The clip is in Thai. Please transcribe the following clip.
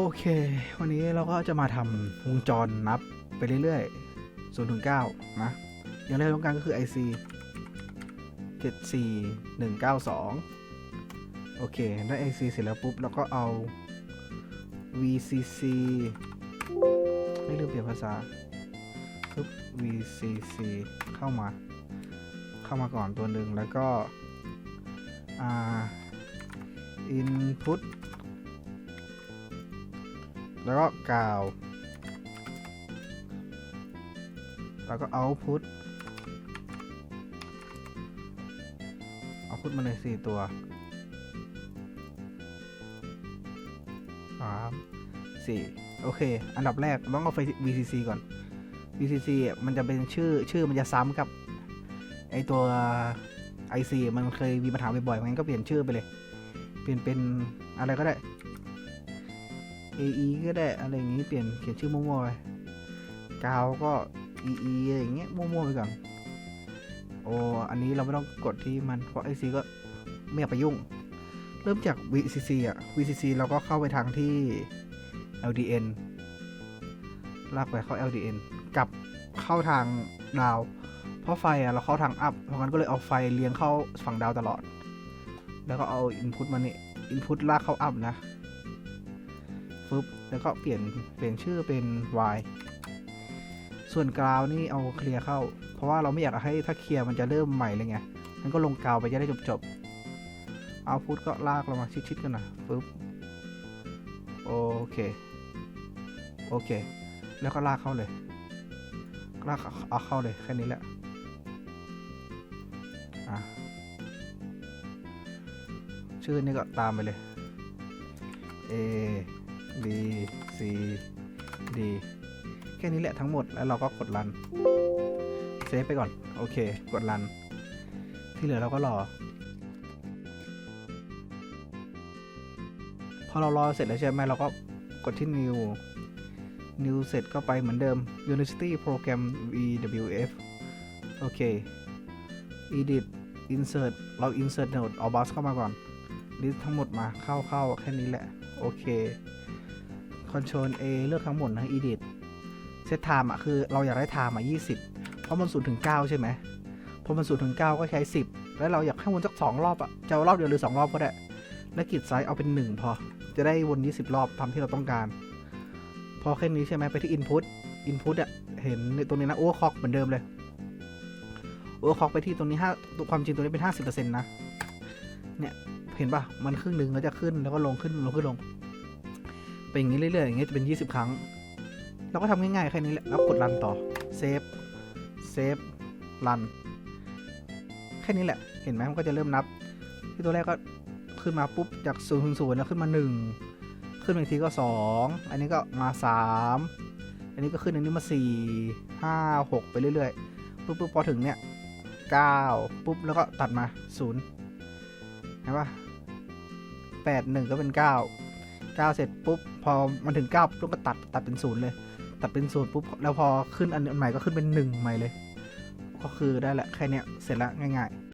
โอเค วันนี้เราก็จะมาทำวงจรนับไปเรื่อยๆ0ถึง9นะ อย่างแรกต้องการก็คือ IC 74192 โอเค ได้ IC เสร็จแล้วปุ๊บแล้วก็เอา VCC ไม่ลืมเปลี่ยนภาษาปึ๊บ VCC เข้ามา เข้ามาก่อนตัวหนึ่งแล้วก็อ่า input แล้วก็กาว แล้วก็ output output มาเลยสี่ตัวสามสี่โอเค อันดับแรกต้องเอาไฟ VCC ก่อน VCC อะมันจะเป็นชื่อชื่อมันจะซ้ำกับไอตัว IC มันเคยมีปัญหาบ่อยๆงั้นก็เปลี่ยนชื่อไปเลย เปลี่ยนเป็นอะไรก็ได้ AE ก็ได้อะไรอย่างงี้เปลี่ยนเขียนชื่อมั่วๆไปกาวก็ EE อะไรอย่างเงี้ยมั่วๆไปก่อนโอ้อันนี้เราไม่ต้องกดที่มันเพราะ IC ก็ไม่อยากไปยุ่ง เริ่มจาก VCC อะ VCC เราก็เข้าไปทางที่ LDN ลากไปเข้า LDN กับเข้าทางดาว เพราะไฟอะเราเข้าทางอัพเพราะงั้นก็เลยเอาไฟเลี้ยงเข้าฝั่งดาวตลอด แล้วก็เอา input มานี่ input ลากเข้าอัพนะ ฟึบแล้วก็เปลี่ยนเปลี่ยนชื่อเป็น y ส่วนกราวนี่เอาเคลียร์เข้า เพราะว่าเราไม่อยากให้ถ้าเคลียร์มันจะเริ่มใหม่เลยไงงั้นก็ลงกราวไปจะได้จบจบเอาพุทก็ลากลงมาชิดๆกันหนะฟึบโอเคโอเค แล้วก็ลากเข้าเลยลากเอาเข้าเลยแค่นี้แหละอะชื่อนี่ก็ตามไปเลย A B C D แค่นี้แหละทั้งหมดแล้วเราก็กดรันเซฟไปก่อน โอเค กดรัน ที่เหลือเราก็รอ พอเรารอเสร็จแล้วใช่ไหมเราก็กดที่ new new เสร็จก็ไปเหมือนเดิม University Program VWF โอเค edit insert เรา insert node เอา bus เข้ามาก่อนลิสต์ทั้งหมดมาเข้าเข้าแค่นี้แหละ โอเค Ctrl A เลือกทั้งหมดนะ Edit Set Time อะคือเราอยากได้ Time อะ20 เพราะมัน0ถึง9ใช่ไหมพอมัน0ถึง9ก็ใช้ 10 แล้วเราอยากให้วนสัก 2 รอบอะจะเอารอบเดียวหรือ 2 รอบก็ได้แล้วกดไซส์เอาเป็น 1 พอ จะได้วน 20 รอบทำที่เราต้องการ พอแค่นี้ใช่ไหมไปที่ Input Input อะเห็นในตรงนี้นะ Overclock เหมือนเดิมเลย Overclock ไปที่ตรงนี้5ความจริงตรงนี้เป็น 50%นะเนี่ยเห็นปะมันครึ่งหนึ่งแล้วจะขึ้นแล้วก็ลงขึ้นลงขึ้นลง เป็นอย่างนี้เรื่อยๆอย่างเงี้จะเป็น 20 ครั้ง เราก็ทำง่ายๆแค่นี้แหละแล้วกดรันต่อเซฟเซฟรันแค่นี้แหละเห็นไหมมันก็จะเริ่มนับ ที่ตัวแรกก็ขึ้นมาปุ๊บจาก0ูนย์ศูนย์แล้วขึ้นมา 1 ขึ้นอีกทีก็ 2 อันนี้ก็มา 3 อันนี้ก็ขึ้นอันนี้มา 4 5 6 ไปเรื่อยๆปุ๊บปุ๊บพอถึงเนี่ย9ปุ๊บแล้วก็ตัดมา0เห็นปะแปดหนึ่งก็เป็นเก้าเก้าเสร็จปุ๊บ พอมันถึงเก้าปุ๊บก็ตัดตัดเป็นศูนย์เลย ตัดเป็นศูนย์ปุ๊บ แล้วพอขึ้นอันใหม่ก็ขึ้นเป็นหนึ่งใหม่เลย ก็คือได้แหละแค่เนี้ยเสร็จละง่าย